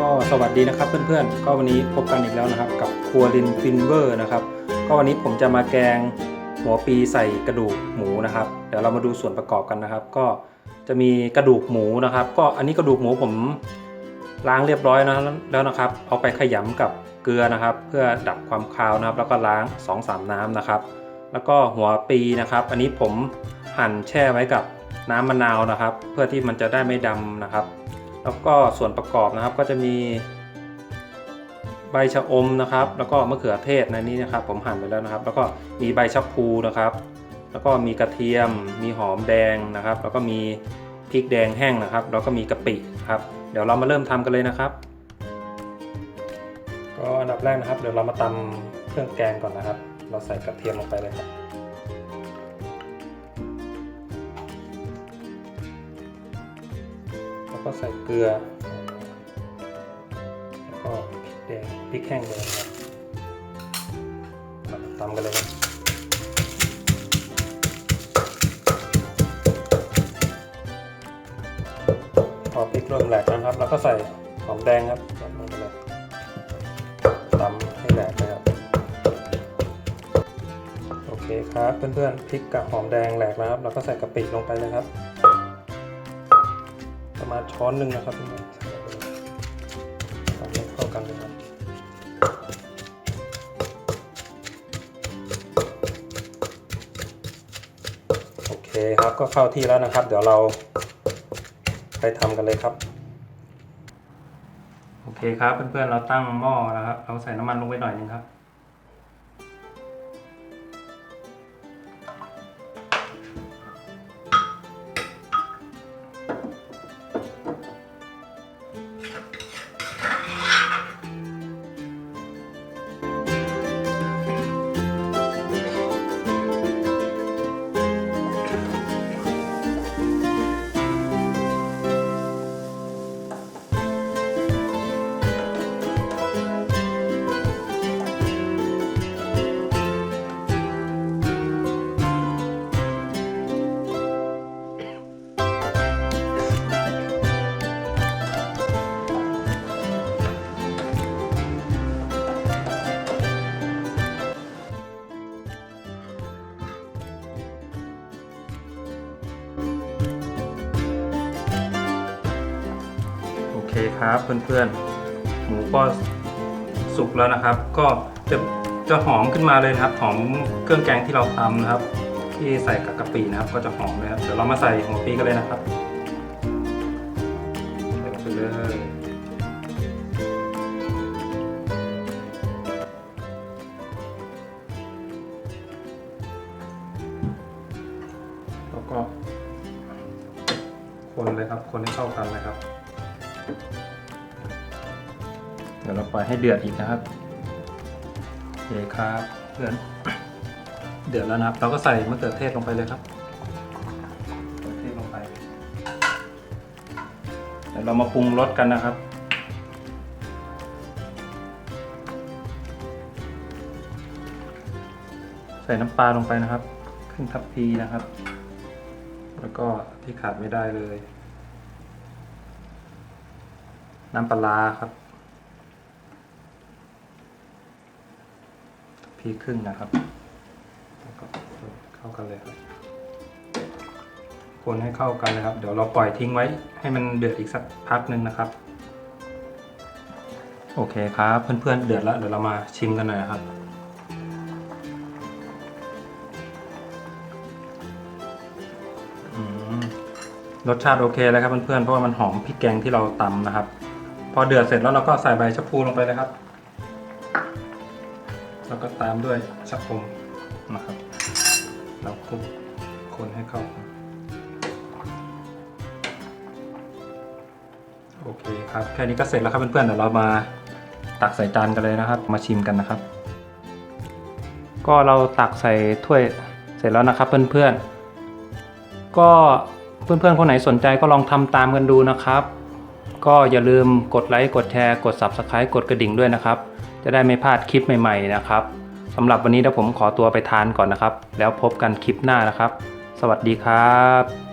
ก็สวัสดีนะครับเพื่อนๆ ก็วันนี้พบกันอีกแล้วนะครับ กับครัวลินฟินเวอร์นะครับ ก็วันนี้ผมจะมาแกงหัวปีใส่กระดูกหมูนะครับ เดี๋ยวเรามาดูส่วนประกอบกันนะครับ ก็จะมีกระดูกหมูนะครับ ก็อันนี้กระดูกหมูผมล้างเรียบร้อยนะแล้วนะครับ เอาไปขยำกับเกลือนะครับ เพื่อดับความคาวนะครับ แล้วก็ล้าง2-3น้ำนะครับ แล้วก็หัวปีนะครับ อันนี้ผมหั่นแช่ไว้กับน้ำมะนาวนะครับ เพื่อที่มันจะได้ไม่ดำนะครับ แล้วก็ส่วนประกอบนะครับก็จะมีใบชะอมนะครับ แล้วก็มะเขือเทศในนี้นะครับ ผมหั่นไปแล้วนะครับ แล้วก็มีใบชะพูนะครับ แล้วก็มีกระเทียม มีหอมแดงนะครับ แล้วก็มีพริกแดงแห้งนะครับ แล้วก็มีกะปิครับ เดี๋ยวเรามาเริ่มทำกันเลยนะครับ ก็อันดับแรกนะครับ เดี๋ยวเรามาตำเครื่องแกงก่อนนะครับ เราใส่กระเทียมลงไปเลยครับ แล้วก็ใส่เกลือ แล้วก็พริกแดงพริกแห้งแดงครับตำกันเลยครับพอพริกเริ่มแหลกนะครับ แล้วก็ใส่หอมแดงครับใส่ลงไปเลยตำให้แหลกเลยครับ โอเคครับเพื่อนๆพริกกับหอมแดงแหลกแล้วครับเราก็ใส่กะปิลงไปเลยครับ มาณช้อนหนึ่งนะครับเพื่อนๆใส่ลงไปเลยตำให้เข้ากันเลยครับโอเคครับก็เข้าที่แล้วนะครับ เดี๋ยวเราไปทำกันเลยครับโอเคครับเพื่อนๆเราตั้งหม้อนะครับ เราใส่น้ำมันลงไปหน่อยนึงครับ คครับเพื่อนๆ หมูก็สุกแล้วนะครับ ก็จะจะหอมขึ้นมาเลยนะครับ หอมเครื่องแกงที่เราตำนะครับ ที่ใส่กับกะปินะครับ ก็จะหอมเลยครับ เดี๋ยวเรามาใส่หัวปีกันเลยนะครับใส่ลงไปเลยแล้วก็คนเลยครับ คนให้เข้ากันเลยครับ เดี๋ยวเราปล่อยให้เดือดอีกนะครับโอเคครับเพื่อนเดือดแล้วนะครับ เราก็ใส่มะเขือเทศลงไปเลยครับมะเขือเทศลงไปเดี๋ยวเรามาปรุงรสกันนะครับใส่น้ำปลาลงไปนะครับ ครึ่งทัพพีนะครับ แล้วก็ที่ขาดไม่ได้เลย น้ำปลาครับพีครึ่งนะครับแล้วก็เข้ากันเลยครับ คนให้เข้ากันนะครับ เดี๋ยวเราปล่อยทิ้งไว้ ให้มันเดือดอีกสักพักหนึ่งนะครับ โอเคครับ เพื่อนๆเดือดแล้วเดี๋ยวเรามาชิมกันหน่อยครับรสชาติโอเคแล้วครับเพื่อนๆเพราะว่ามันหอมพริกแกงที่เราตำนะครับ พอเดือดเสร็จแล้วเราก็ใส่ใบชะพูลงไปเลยครับ แล้วก็ตามด้วยชะอมนะครับ เราคลุกคนให้เข้ากันโอเคครับ แค่นี้ก็เสร็จแล้วครับเพื่อนๆ เดี๋ยวเรามาตักใส่จานกันเลยนะครับ มาชิมกันนะครับ ก็เราตักใส่ถ้วยเสร็จแล้วนะครับเพื่อนๆ ก็เพื่อนๆ คนไหนสนใจก็ลองทำตามกันดูนะครับ ก็อย่าลืมกดไลค์ กดแชร์ กด Subscribe กดกระดิ่งด้วยนะครับ จะได้ไม่พลาดคลิปใหม่ๆนะครับสำหรับวันนี้ถ้าผมขอตัวไปทานก่อนนะครับ แล้วพบกันคลิปหน้านะครับ สวัสดีครับ